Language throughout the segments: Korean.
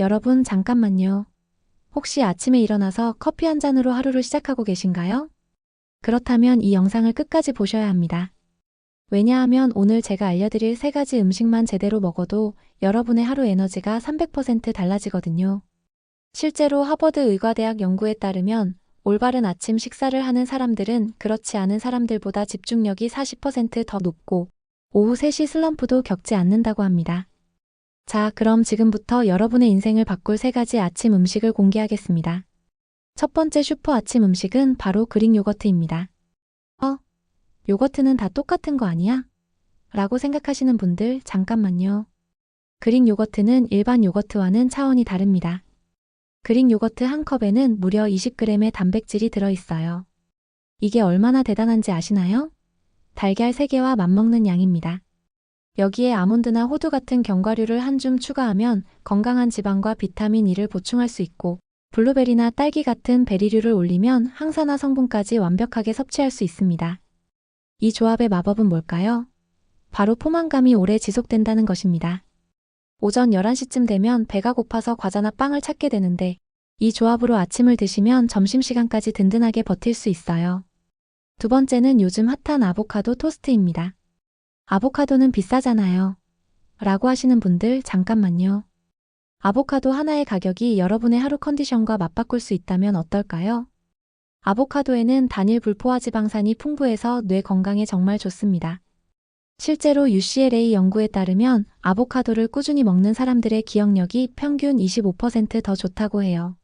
여러분, 잠깐만요. 혹시 아침에 일어나서 커피 한 잔으로 하루를 시작하고 계신가요? 그렇다면 이 영상을 끝까지 보셔야 합니다. 왜냐하면 오늘 제가 알려드릴 세 가지 음식만 제대로 먹어도 여러분의 하루 에너지가 300% 달라지거든요. 실제로 하버드 의과대학 연구에 따르면 올바른 아침 식사를 하는 사람들은 그렇지 않은 사람들보다 집중력이 40%더 높고 오후 3시 슬럼프도 겪지 않는다고 합니다. 자, 그럼 지금부터 여러분의 인생을 바꿀 세 가지 아침 음식을 공개하겠습니다. 첫 번째 슈퍼 아침 음식은 바로 그릭 요거트입니다. 어? 요거트는 다 똑같은 거 아니야? 라고 생각하시는 분들 잠깐만요. 그릭 요거트는 일반 요거트와는 차원이 다릅니다. 그릭 요거트 한 컵에는 무려 20g의 단백질이 들어있어요. 이게 얼마나 대단한지 아시나요? 달걀 3개와 맞먹는 양입니다. 여기에 아몬드나 호두 같은 견과류를 한 줌 추가하면 건강한 지방과 비타민 E를 보충할 수 있고 블루베리나 딸기 같은 베리류를 올리면 항산화 성분까지 완벽하게 섭취할 수 있습니다. 이 조합의 마법은 뭘까요? 바로 포만감이 오래 지속된다는 것입니다. 오전 11시쯤 되면 배가 고파서 과자나 빵을 찾게 되는데 이 조합으로 아침을 드시면 점심시간까지 든든하게 버틸 수 있어요. 두 번째는 요즘 핫한 아보카도 토스트입니다. 아보카도는 비싸잖아요. 라고 하시는 분들 잠깐만요. 아보카도 하나의 가격이 여러분의 하루 컨디션과 맞바꿀 수 있다면 어떨까요? 아보카도에는 단일 불포화 지방산이 풍부해서 뇌 건강에 정말 좋습니다. 실제로 UCLA 연구에 따르면 아보카도를 꾸준히 먹는 사람들의 기억력이 평균 25%더 좋다고 해요.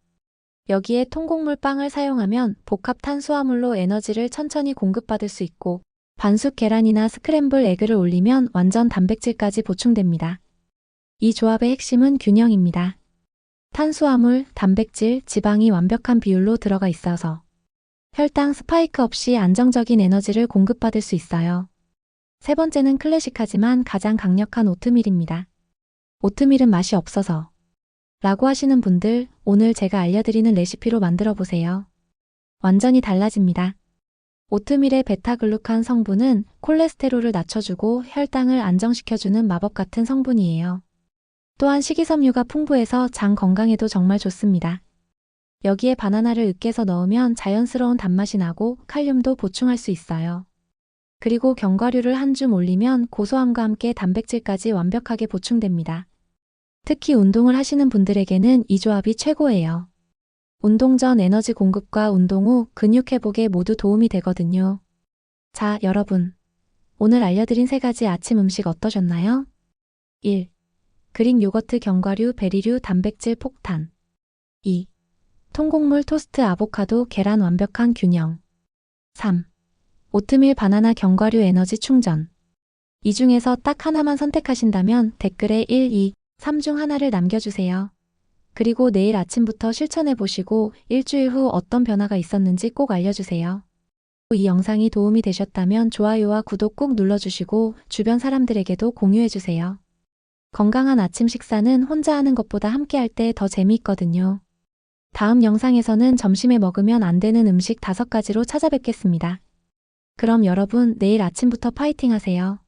여기에 통곡물 빵을 사용하면 복합 탄수화물로 에너지를 천천히 공급받을 수 있고 반숙 계란이나 스크램블 에그를 올리면 완전 단백질까지 보충됩니다. 이 조합의 핵심은 균형입니다. 탄수화물, 단백질, 지방이 완벽한 비율로 들어가 있어서 혈당 스파이크 없이 안정적인 에너지를 공급받을 수 있어요. 세 번째는 클래식하지만 가장 강력한 오트밀입니다. 오트밀은 맛이 없어서 라고 하시는 분들 오늘 제가 알려드리는 레시피로 만들어 보세요. 완전히 달라집니다. 오트밀의 베타글루칸 성분은 콜레스테롤을 낮춰주고 혈당을 안정시켜주는 마법 같은 성분이에요. 또한 식이섬유가 풍부해서 장 건강에도 정말 좋습니다. 여기에 바나나를 으깨서 넣으면 자연스러운 단맛이 나고 칼륨도 보충할 수 있어요. 그리고 견과류를 한 줌 올리면 고소함과 함께 단백질까지 완벽하게 보충됩니다. 특히 운동을 하시는 분들에게는 이 조합이 최고예요. 운동 전 에너지 공급과 운동 후 근육 회복에 모두 도움이 되거든요. 자, 여러분. 오늘 알려드린 세 가지 아침 음식 어떠셨나요? 1. 그릭 요거트 견과류 베리류 단백질 폭탄 2. 통곡물 토스트 아보카도 계란 완벽한 균형 3. 오트밀 바나나 견과류 에너지 충전 이 중에서 딱 하나만 선택하신다면 댓글에 1, 2, 3 중 하나를 남겨주세요. 그리고 내일 아침부터 실천해 보시고 일주일 후 어떤 변화가 있었는지 꼭 알려주세요. 이 영상이 도움이 되셨다면 좋아요와 구독 꼭 눌러주시고 주변 사람들에게도 공유해주세요. 건강한 아침 식사는 혼자 하는 것보다 함께 할 때 더 재미있거든요. 다음 영상에서는 점심에 먹으면 안 되는 음식 5가지로 찾아뵙겠습니다. 그럼 여러분 내일 아침부터 파이팅 하세요.